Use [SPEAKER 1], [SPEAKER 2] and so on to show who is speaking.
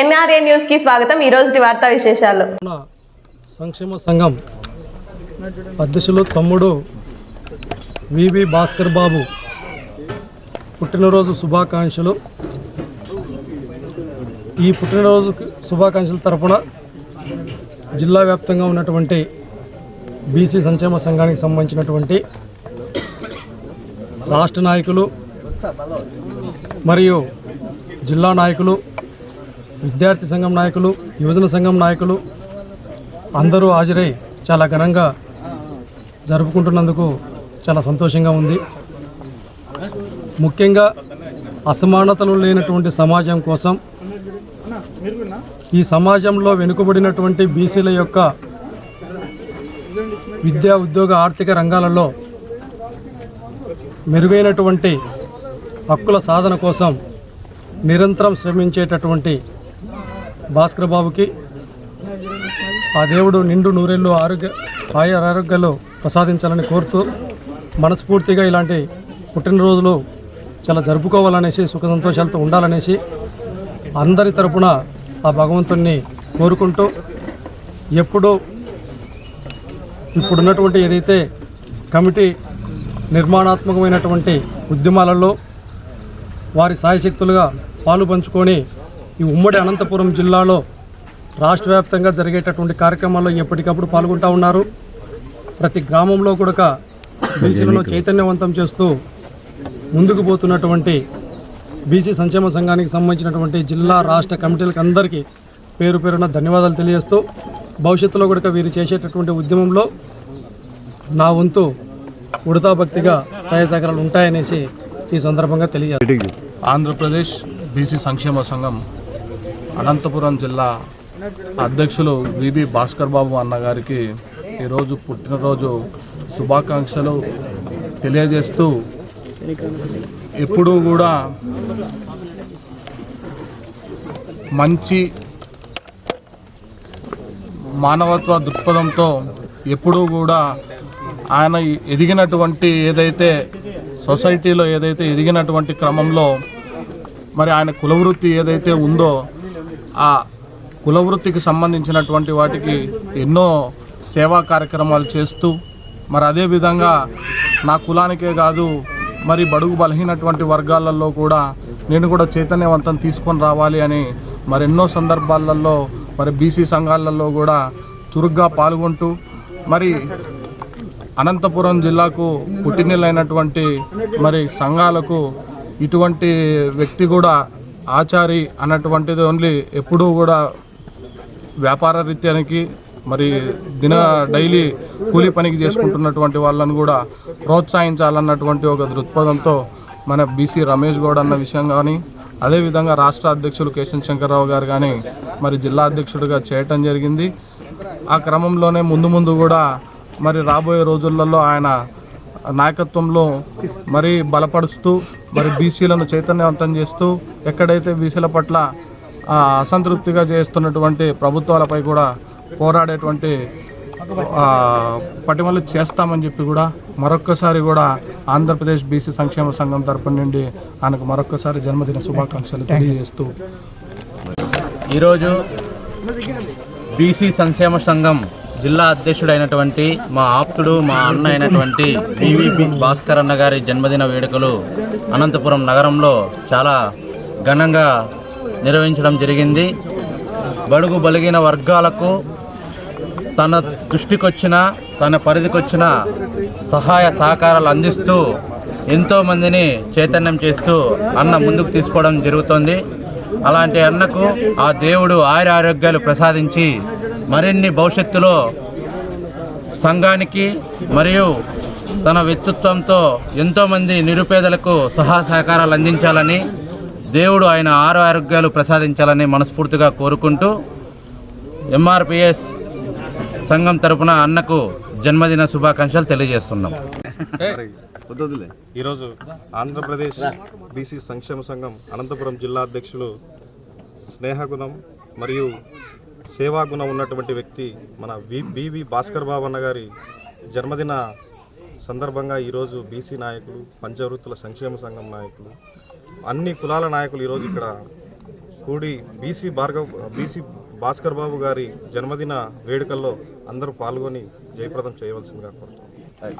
[SPEAKER 1] NRA న్యూస్కి స్వాగతం. ఈ రోజు వార్తా విశేషాలు.
[SPEAKER 2] సంక్షేమ సంఘం అధ్యక్షులు తమ్ముడు వివి భాస్కర్ బాబు పుట్టినరోజు శుభాకాంక్షలు. ఈ పుట్టినరోజు శుభాకాంక్షల తరపున జిల్లా వ్యాప్తంగా ఉన్నటువంటి బీసీ సంక్షేమ సంఘానికి సంబంధించినటువంటి రాష్ట్ర నాయకులు మరియు జిల్లా నాయకులు విద్యార్థి సంఘం నాయకులు యువజన సంఘం నాయకులు అందరూ హాజరై చాలా ఘనంగా జరుపుకుంటున్నందుకు చాలా సంతోషంగా ఉంది. ముఖ్యంగా అసమానతలు లేనటువంటి సమాజం కోసం ఈ సమాజంలో వెనుకబడినటువంటి బీసీల యొక్క విద్యా ఉద్యోగ ఆర్థిక రంగాలలో మెరుగైనటువంటి హక్కుల సాధన కోసం నిరంతరం శ్రమించేటటువంటి భాస్కర్ బాబుకి ఆ దేవుడు నిండు నూరేళ్ళు ఆరోగ్య ఆయ ఆరోగ్యాలు ప్రసాదించాలని కోరుతూ మనస్ఫూర్తిగా ఇలాంటి పుట్టినరోజులు చాలా జరుపుకోవాలనేసి సుఖ సంతోషాలతో ఉండాలనేసి అందరి తరపున ఆ భగవంతుణ్ణి కోరుకుంటూ ఎప్పుడూ ఇప్పుడున్నటువంటి ఏదైతే కమిటీ నిర్మాణాత్మకమైనటువంటి ఉద్యమాలలో వారి సాయశక్తులుగా పాలు పంచుకొని ఈ ఉమ్మడి అనంతపురం జిల్లాలో రాష్ట్ర వ్యాప్తంగా జరిగేటటువంటి కార్యక్రమాల్లో ఎప్పటికప్పుడు పాల్గొంటూ ఉన్నారు. ప్రతి గ్రామంలో కూడా బీసీలను చైతన్యవంతం చేస్తూ ముందుకు పోతున్నటువంటి బీసీ సంక్షేమ సంఘానికి సంబంధించినటువంటి జిల్లా రాష్ట్ర కమిటీలకు అందరికీ పేరు పేరున ధన్యవాదాలు తెలియజేస్తూ భవిష్యత్తులో కూడా వీరు చేసేటటువంటి ఉద్యమంలో నా వంతు ఉడతా భక్తిగా సహాయ సహకారాలు ఉంటాయనేసి ఈ సందర్భంగా తెలియజేస్తాను
[SPEAKER 3] ఆంధ్రప్రదేశ్ బీసీ సంక్షేమ సంఘం అనంతపురం జిల్లా అధ్యక్షులు విబి భాస్కర్ బాబు అన్నగారికి ఈరోజు పుట్టినరోజు శుభాకాంక్షలు తెలియజేస్తూ ఎప్పుడూ కూడా మంచి మానవత్వ దృక్పథంతో ఎప్పుడూ కూడా ఆయన ఎదిగినటువంటి ఏదైతే సొసైటీలో ఏదైతే ఎదిగినటువంటి క్రమంలో మరి ఆయన కులవృత్తి ఏదైతే ఉందో ఆ కులవృత్తికి సంబంధించినటువంటి వాటికి ఎన్నో సేవా కార్యక్రమాలు చేస్తూ మరి అదేవిధంగా నా కులానికే కాదు మరి బడుగు బలహీనటువంటి వర్గాలలో కూడా నేను కూడా చైతన్యవంతం తీసుకొని రావాలి అని మరి ఎన్నో సందర్భాలలో మరి బీసీ సంఘాలలో కూడా చురుగ్గా పాల్గొంటూ మరి అనంతపురం జిల్లాకు పుట్టినీళ్ళైనటువంటి మరి సంఘాలకు ఇటువంటి వ్యక్తి కూడా ఆచారి అన్నటువంటిది ఓన్లీ ఎప్పుడూ కూడా వ్యాపార రీత్యానికి మరి దిన డైలీ కూలీ పనికి చేసుకుంటున్నటువంటి వాళ్ళను కూడా ప్రోత్సహించాలన్నటువంటి ఒక దృక్పథంతో మన బీసీ రమేష్ గౌడ్ అన్న విషయం కానీ అదేవిధంగా రాష్ట్ర అధ్యక్షులు కేశన్ శంకర్రావు గారు కానీ మరి జిల్లా అధ్యక్షుడిగా చేయటం జరిగింది. ఆ క్రమంలోనే ముందు ముందు కూడా మరి రాబోయే రోజులలో ఆయన నాయకత్వంలో మరి బలపరుస్తూ మరి బీసీలను చైతన్యవంతం చేస్తూ ఎక్కడైతే బీసీల పట్ల అసంతృప్తిగా చేస్తున్నటువంటి ప్రభుత్వాలపై కూడా పోరాడేటువంటి పటిమలు చేస్తామని చెప్పి కూడా మరొక్కసారి కూడా ఆంధ్రప్రదేశ్ బీసీ సంక్షేమ సంఘం తరపు నుండి ఆయనకు మరొక్కసారి జన్మదిన శుభాకాంక్షలు తెలియజేస్తూ.
[SPEAKER 4] ఈరోజు బీసీ సంక్షేమ సంఘం జిల్లా అధ్యక్షుడైనటువంటి మా ఆప్తుడు మా అన్న అయినటువంటి బీవీపీ భాస్కర్ అన్న గారి జన్మదిన వేడుకలు అనంతపురం నగరంలో చాలా ఘనంగా నిర్వహించడం జరిగింది. బడుగు బలిగిన వర్గాలకు తన దృష్టికొచ్చిన తన పరిధికొచ్చిన సహాయ సహకారాలు అందిస్తూ ఎంతోమందిని చైతన్యం చేస్తూ అన్న ముందుకు తీసుకోవడం జరుగుతోంది. అలాంటి అన్నకు ఆ దేవుడు ఆయురారోగ్యాలు ప్రసాదించి మరిన్ని భవిష్యత్తులో సంఘానికి మరియు తన వ్యక్తిత్వంతో ఎంతోమంది నిరుపేదలకు సహా సహకారాలు అందించాలని దేవుడు ఆయన ఆరు ఆరోగ్యాలు ప్రసాదించాలని మనస్ఫూర్తిగా కోరుకుంటూ ఎంఆర్పిఎస్ సంఘం తరపున అన్నకు జన్మదిన శుభాకాంక్షలు తెలియజేస్తున్నాం.
[SPEAKER 5] ఈరోజు ఆంధ్రప్రదేశ్ బీసీ సంక్షేమ సంఘం అనంతపురం జిల్లా అధ్యక్షులు స్నేహగుణం మరియు సేవాగుణం ఉన్నటువంటి వ్యక్తి మన వి బివి భాస్కర్ బాబు అన్న గారి జన్మదిన సందర్భంగా ఈరోజు బీసీ నాయకులు పంచవృత్తుల సంక్షేమ సంఘం నాయకులు అన్ని కులాల నాయకులు ఈరోజు ఇక్కడ కూడి బీసీ భార్గవ్ బీసీ భాస్కర్ బాబు గారి జన్మదిన వేడుకల్లో అందరూ పాల్గొని జయప్రదం చేయవలసిందిగా కోరుతున్నాం.